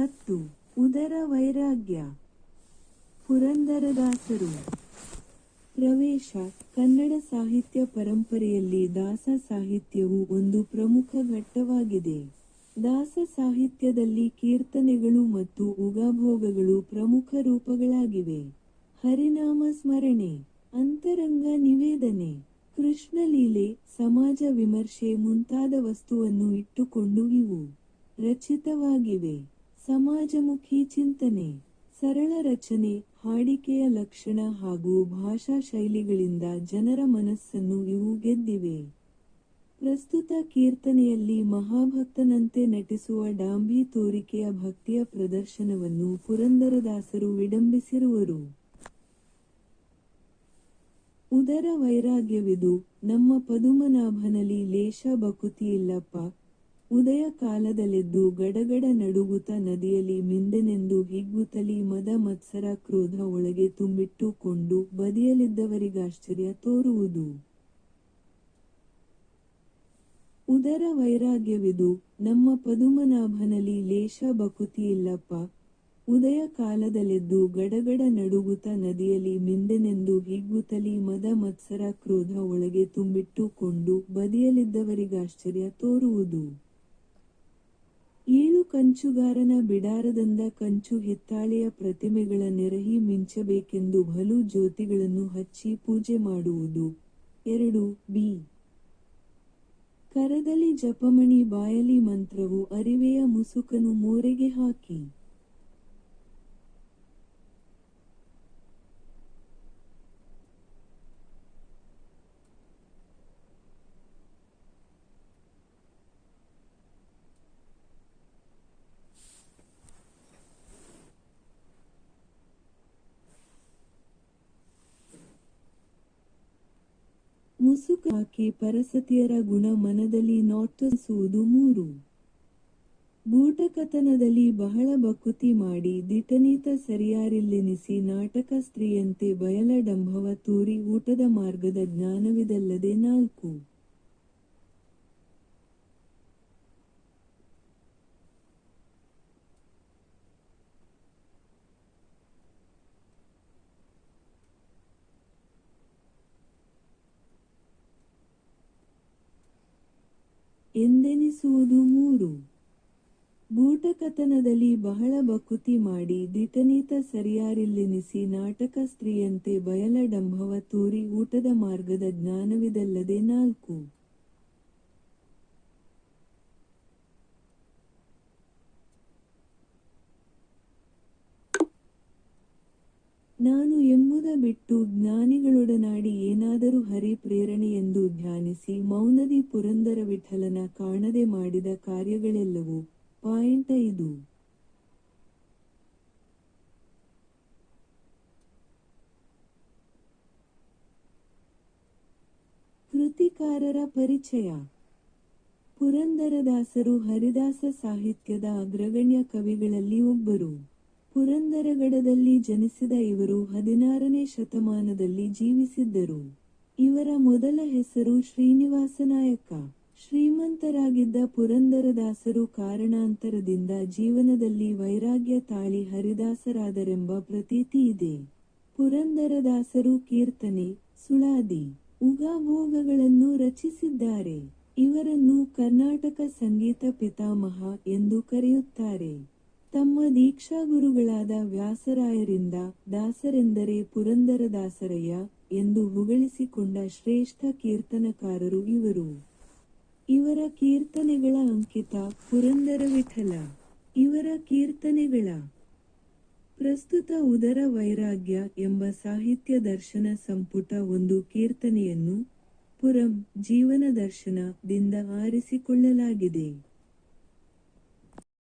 ಹತ್ತು ಉದರ ವೈರಾಗ್ಯ, ಪುರಂದರದಾಸರು. ಪ್ರವೇಶ, ಕನ್ನಡ ಸಾಹಿತ್ಯ ಪರಂಪರೆಯಲ್ಲಿ ದಾಸ ಸಾಹಿತ್ಯವು ಒಂದು ಪ್ರಮುಖ ಘಟ್ಟವಾಗಿದೆ. ದಾಸ ಸಾಹಿತ್ಯದಲ್ಲಿ ಕೀರ್ತನೆಗಳು ಮತ್ತು ಉಗಾಭೋಗಗಳು ಪ್ರಮುಖ ರೂಪಗಳಾಗಿವೆ. ಹರಿನಾಮ ಸ್ಮರಣೆ, ಅಂತರಂಗ ನಿವೇದನೆ ಕೃಷ್ಣಲೀಲೆ ಸಮಾಜ ವಿಮರ್ಶೆ ಮುಂತಾದ ವಸ್ತುವನ್ನು ಇಟ್ಟುಕೊಂಡು ಇವು ರಚಿತವಾಗಿವೆ. ಸಮಾಜಮುಖಿ ಚಿಂತನೆ, ಸರಳ ರಚನೆ, ಹಾಡಿಕೆಯ ಲಕ್ಷಣ ಹಾಗೂ ಭಾಷಾ ಶೈಲಿಗಳಿಂದ ಜನರ ಮನಸ್ಸನ್ನು ಇವು ಗೆದ್ದಿವೆ. ಪ್ರಸ್ತುತ ಕೀರ್ತನೆಯಲ್ಲಿ ಮಹಾಭಕ್ತನಂತೆ ನಟಿಸುವ ಡಾಂಬಿ ತೋರಿಕೆಯ ಭಕ್ತಿಯ ಪ್ರದರ್ಶನವನ್ನು ಪುರಂದರದಾಸರು ವಿಡಂಬಿಸಿರುವರು. ಉದರ ವೈರಾಗ್ಯವಿದು ನಮ್ಮ ಪದುಮನಾಭನಲ್ಲಿ ಲೇಷ ಬಕುತಿಯಿಲ್ಲಪ್ಪ ಉದಯ ಕಾಲದಲೆದ್ದು ಗಡಗಡ ನಡುಗುತ್ತ ನದಿಯಲ್ಲಿ ಮಿಂದೆನೆಂದು ಹಿಗ್ಗುತ್ತಲಿ ಮದ ಮತ್ಸರ ಕ್ರೋಧ ಒಳಗೆ ತುಂಬಿಟ್ಟುಕೊಂಡು ಬದಿಯಲ್ಲಿದ್ದವರಿಗಾಶ್ಚರ್ಯ ತೋರುವುದು. ಉದರ ವೈರಾಗ್ಯವಿದು. ನಮ್ಮ ಪದುಮನಾಭನಲ್ಲಿ ಲೇಷ ಬಕುತಿಯಿಲ್ಲಪ್ಪ ಉದಯ ಕಾಲದಲ್ಲೆದ್ದು ಗಡಗಡ ನಡುಗುತ್ತ ನದಿಯಲ್ಲಿ ಮಿಂದೆನೆಂದು ಹಿಗ್ಗುತ್ತಲಿ ಮದ ಮತ್ಸರ ಕ್ರೋಧ ಒಳಗೆ ತುಂಬಿಟ್ಟುಕೊಂಡು ಬದಿಯಲ್ಲಿದ್ದವರಿಗಾಶ್ಚರ್ಯ ತೋರುವುದು. ಕಂಚುಗಾರನ ಬಿಡಾರದಂದ ಕಂಚು ಹಿತ್ತಾಳೆಯ ಪ್ರತಿಮೆಗಳ ನೆರಹಿ ಮಿಂಚಬೇಕೆಂದು ಬಲು ಜ್ಯೋತಿಗಳನ್ನು ಹಚ್ಚಿ ಪೂಜೆ ಮಾಡುವುದು. ಎರಡು, ಬಿ. ಕರದಲ್ಲಿ ಜಪಮಣಿ ಬಾಯಲಿ ಮಂತ್ರವು ಅರಿವೆಯ ಮುಸುಕನು ಮೋರೆಗೆ ಹಾಕಿ. ಮುಸುಕು ಪರಸತಿಯರ ಗುಣ ಮನದಲ್ಲಿ ನೋಟಿಸುವುದು ಮೂರು. ಬೂಟಕತನದಲ್ಲಿ ಬಹಳ ಬಕುತಿ ಮಾಡಿ ದಿಟನೀತ ಸರಿಯಾರಿಲ್ಲೆನಿಸಿ ನಾಟಕ ಸ್ತ್ರೀಯಂತೆ ಬಯಲ ಡಂಭವ ತೂರಿ ಊಟದ ಮಾರ್ಗದ ಜ್ಞಾನವಿದಲ್ಲದೆ ನಾಲ್ಕು. ಎಂದೆನಿಸುವುದು ಮೂರು. ಬೂಟಕತನದಲ್ಲಿ ಬಹಳ ಬಕುತಿ ಮಾಡಿ ದಿಟನೀತ ಸರಿಯಾರಿಲ್ಲೆನಿಸಿ ನಾಟಕ ಸ್ತ್ರೀಯಂತೆ ಬಯಲ ಡಂಭವ ತೂರಿ ಊಟದ ಮಾರ್ಗದ ಜ್ಞಾನವಿದಲ್ಲದೆ ನಾಲ್ಕು. ಬಿಟ್ಟು ಜ್ಞಾನಿಗಳೊಡನಾಡಿ ಏನಾದರೂ ಹರಿ ಪ್ರೇರಣೆಯೆಂದು ಧ್ಯಾನಿಸಿ ಮೌನದಿ ಪುರಂದರ ವಿಠಲನ ಕಾಣದೆ ಮಾಡಿದ ಕಾರ್ಯಗಳೆಲ್ಲವೂ ಪಾಯಿಂಟ್ ಐದು. ಕೃತಿಕಾರರ ಪರಿಚಯ. ಪುರಂದರದಾಸರು ಹರಿದಾಸ ಸಾಹಿತ್ಯದ ಅಗ್ರಗಣ್ಯ ಕವಿಗಳಲ್ಲಿ ಒಬ್ಬರು. ಪುರಂದರಗಡದಲ್ಲಿ ಜನಿಸಿದ ಇವರು ಹದಿನಾರನೇ ಶತಮಾನದಲ್ಲಿ ಜೀವಿಸಿದ್ದರು. ಇವರ ಮೊದಲ ಹೆಸರು ಶ್ರೀನಿವಾಸನಾಯಕ. ಶ್ರೀಮಂತರಾಗಿದ್ದ ಪುರಂದರದಾಸರು ಕಾರಣಾಂತರದಿಂದ ಜೀವನದಲ್ಲಿ ವೈರಾಗ್ಯ ತಾಳಿ ಹರಿದಾಸರಾದರೆಂಬ ಪ್ರತೀತಿ ಇದೆ. ಪುರಂದರದಾಸರು ಕೀರ್ತನೆ, ಸುಳಾದಿ ಉಗಾಭೋಗಗಳನ್ನು ರಚಿಸಿದ್ದಾರೆ. ಇವರನ್ನು ಕರ್ನಾಟಕ ಸಂಗೀತ ಪಿತಾಮಹ ಎಂದು ಕರೆಯುತ್ತಾರೆ. ತಮ್ಮ ದೀಕ್ಷಾ ಗುರುಗಳಾದ ವ್ಯಾಸರಾಯರಿಂದ ದಾಸರೆಂದರೆ ಪುರಂದರದಾಸರಯ್ಯ ಎಂದು ಹೊಗಳಿಸಿಕೊಂಡ ಶ್ರೇಷ್ಠ ಕೀರ್ತನಕಾರರು ಇವರು. ಇವರ ಕೀರ್ತನೆಗಳ ಅಂಕಿತ ಪುರಂದರ ವಿಠಲ. ಇವರ ಕೀರ್ತನೆಗಳ ಪ್ರಸ್ತುತ ಉದರ ವೈರಾಗ್ಯ ಎಂಬ ಸಾಹಿತ್ಯ ದರ್ಶನ ಸಂಪುಟ ಒಂದು ಕೀರ್ತನೆಯನ್ನು ಪುರಂ ಜೀವನ ದರ್ಶನದಿಂದ ಆರಿಸಿಕೊಳ್ಳಲಾಗಿದೆ.